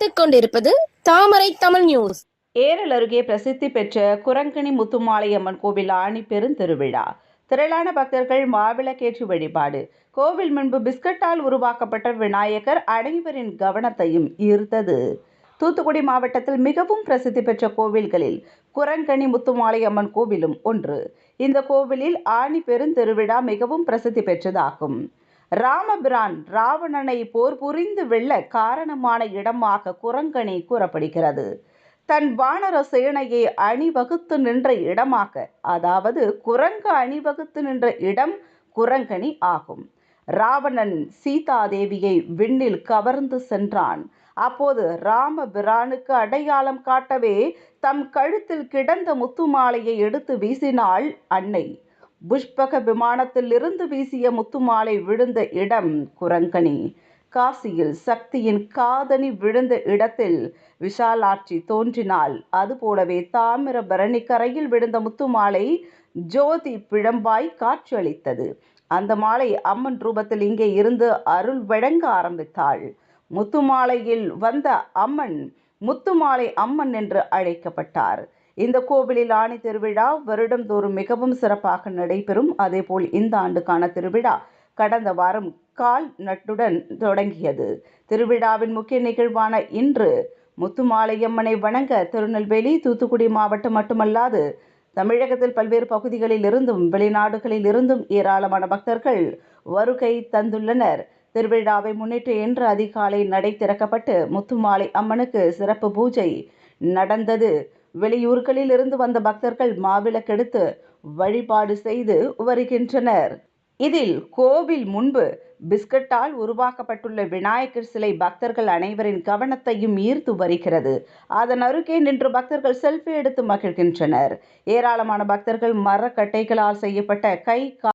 பார்த்துக் கொண்டிருப்பது தாமரை தமிழ் நியூஸ் ஏரல் அருகே பிரசித்தி பெற்ற குரங்கணி முத்துமாலையம்மன் கோவில் ஆணி பெருந்திருவிழா திரளான பக்தர்கள் மாவிளக்கேற்றி வழிபாடு. கோவில் முன்பு பிஸ்கட்டால் உருவாக்கப்பட்ட விநாயகர் அனைவரின் கவனத்தையும் ஈர்த்தது. தூத்துக்குடி மாவட்டத்தில் மிகவும் பிரசித்தி பெற்ற கோவில்களில் குரங்கணி முத்துமாலையம்மன் கோவிலும் ஒன்று. இந்த கோவிலில் ஆணி பெருந்திருவிழா மிகவும் பிரசித்தி பெற்றதாகும். ராமபிரான் ராவணனை போர் புரிந்து வெல்ல காரணமான இடமாக குரங்கணி கூறப்படுகிறது. தன் வானர சேனையை அணிவகுத்து நின்ற இடமாக அதாவது குரங்கு அணிவகுத்து நின்ற இடம் குரங்கணி ஆகும். ராவணன் சீதாதேவியை விண்ணில் கவர்ந்து சென்றான். அப்போது ராமபிரானுக்கு அடையாளம் காட்டவே தம் கழுத்தில் கிடந்த முத்துமாலையை எடுத்து வீசினாள் அன்னை. புஷ்பக விமானத்தில் இருந்து வீசிய முத்துமாலை விழுந்த இடம் குரங்கணி. காசியில் சக்தியின் காதணி விழுந்த இடத்தில் விஷாலாட்சி தோன்றினாள். அதுபோலவே தாமிரபரணி கரையில் விழுந்த முத்துமாலை ஜோதி பிழம்பாய் காட்சியளித்தது. அந்த மாலை அம்மன் ரூபத்தில் இங்கே இருந்து அருள் வழங்க ஆரம்பித்தாள். முத்துமாலையில் வந்த அம்மன் முத்துமாலை அம்மன் என்று அழைக்கப்பட்டார். இந்த கோவிலில் ஆணி திருவிழா வருடந்தோறும் மிகவும் சிறப்பாக நடைபெறும். அதேபோல் இந்த ஆண்டுக்கான திருவிழா கடந்த வாரம் கால் நட்டுடன் தொடங்கியது. திருவிழாவின் முக்கிய நிகழ்வான இன்று முத்துமாலையம்மனை வணங்க திருநெல்வேலி தூத்துக்குடி மாவட்டம் மட்டுமல்லாது தமிழகத்தில் பல்வேறு பகுதிகளில் இருந்தும் வெளிநாடுகளில் இருந்தும் ஏராளமான பக்தர்கள் வருகை தந்துள்ளனர். திருவிழாவை முன்னிட்டு இன்று அதிகாலை நடை திறக்கப்பட்டு முத்துமாலை அம்மனுக்கு சிறப்பு பூஜை நடந்தது. வெளியூர்களில் இருந்து வந்த பக்தர்கள் மாவிளக்கெடுத்து வழிபாடு செய்து வருகின்றனர். இதில் கோவில் முன்பு பிஸ்கட்டால் உருவாக்கப்பட்டுள்ள விநாயகர் சிலை பக்தர்கள் அனைவரின் கவனத்தையும் ஈர்த்து வருகிறது. அதன் அருகே நின்று பக்தர்கள் செல்ஃபி எடுத்து மகிழ்கின்றனர். ஏராளமான பக்தர்கள் மரக்கட்டைகளால் செய்யப்பட்ட கை